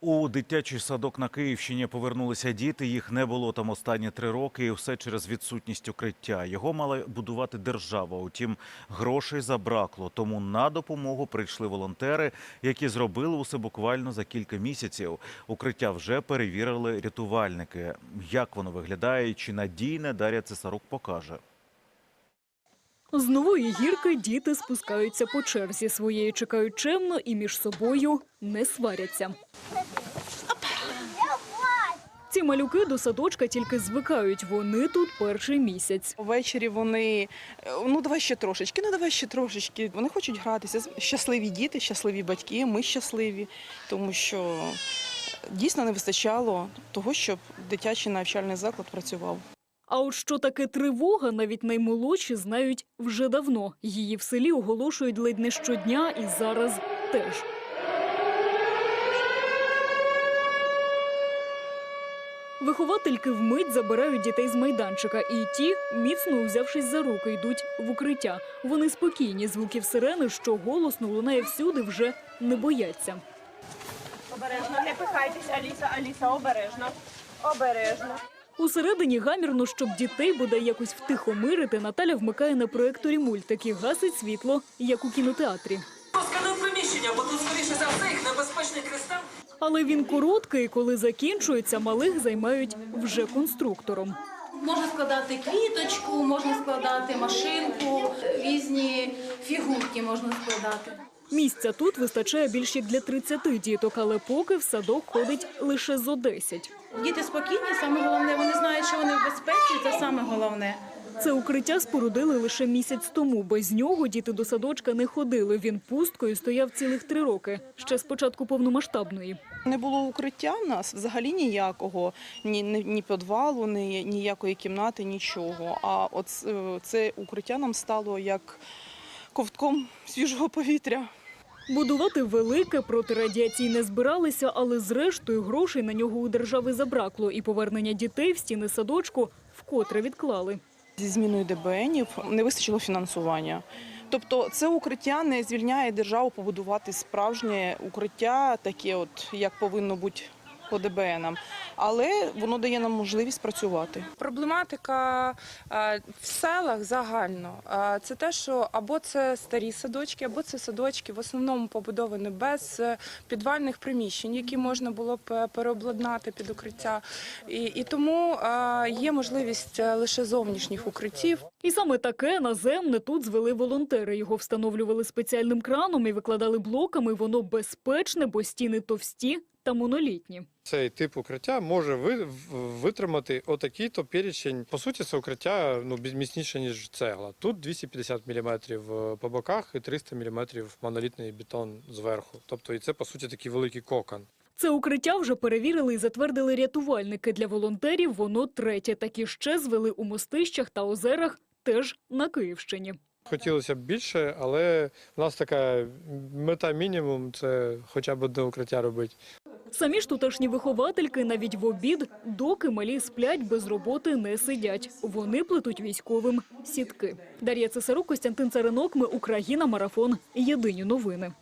У дитячий садок на Київщині повернулися діти. Їх не було там останні три роки, і все через відсутність укриття. Його мала будувати держава. Утім, грошей забракло. Тому на допомогу прийшли волонтери, які зробили усе буквально за кілька місяців. Укриття вже перевірили рятувальники. Як воно виглядає, чи надійне Дар'я Цесарук покаже. З нової гірки діти спускаються по черзі. Своєї чекають чемно і між собою не сваряться. Ці малюки до садочка тільки звикають. Вони тут перший місяць. Ввечері вони е, ну давай ще трошечки, ну давай ще трошечки. Вони хочуть гратися. Щасливі діти, щасливі батьки, ми щасливі, тому що дійсно не вистачало того, щоб дитячий навчальний заклад працював. А от що таке тривога, навіть наймолодші знають вже давно. Її в селі оголошують ледь не щодня і зараз теж. Виховательки вмить забирають дітей з майданчика, і ті, міцно узявшись за руки, йдуть в укриття. Вони спокійні, звуків сирени, що голосно лунає всюди, вже не бояться. Обережно, не пихайтесь, Аліса, Аліса, обережно. Обережно. Усередині гамірно, щоб дітей бодай якось втихомирити, Наталя вмикає на проекторі мультик і гасить світло, як у кінотеатрі. Пускане приміщення, бо тут скоріше за все їх небезпечний кристал. Але він короткий, коли закінчується, малих займають вже конструктором. Можна складати квіточку, можна складати машинку, різні фігурки можна складати. Місця тут вистачає більш як для 30 діток, але поки в садок ходить лише зо 10. Діти спокійні, саме головне, вони знають, що вони в безпеці, це саме головне. Це укриття спорудили лише місяць тому. Без нього діти до садочка не ходили. Він пусткою стояв цілих три роки, ще з початку повномасштабної. Не було укриття в нас взагалі ніякого, ні, ні, підвалу, ні ніякої кімнати, нічого. А от е, це укриття нам стало як ковтком свіжого повітря. Будувати велике протирадіаційне збиралися, але зрештою грошей на нього у держави забракло, і повернення дітей в стіни садочку вкотре відклали. Зі зміною ДБНів не вистачило фінансування. Тобто це укриття не звільняє державу побудувати справжнє укриття, таке, от як повинно бути по ДБНам, але воно дає нам можливість працювати. Проблематика е, в селах загально е, це те, що або це старі садочки, або це садочки в основному побудовані без е, підвальних приміщень, які можна було б переобладнати під укриття. І, і тому є можливість лише зовнішніх укриттів. І саме таке наземне тут звели волонтери. Його встановлювали спеціальним краном і викладали блоками. Воно безпечне, бо стіни товсті та монолітні. Цей тип укриття може витримати отакий-то перечень. По суті, це укриття ну, міцніше, ніж цегла. Тут 250 мм по боках і 300 мм монолітний бетон зверху. Тобто, і це, по суті, такий великий кокон. Це укриття вже перевірили і затвердили рятувальники. Для волонтерів воно третє. Такі ще звели у мостищах та озерах, теж на Київщині. Хотілося б більше, але в нас така мета мінімум це хоча б одне укриття робити. Самі ж тутешні виховательки навіть в обід, доки малі сплять, без роботи не сидять. Вони плетуть військовим сітки. Дар'я Цесарук, Костянтин Царинок, Ми Україна, Марафон. Єдині новини.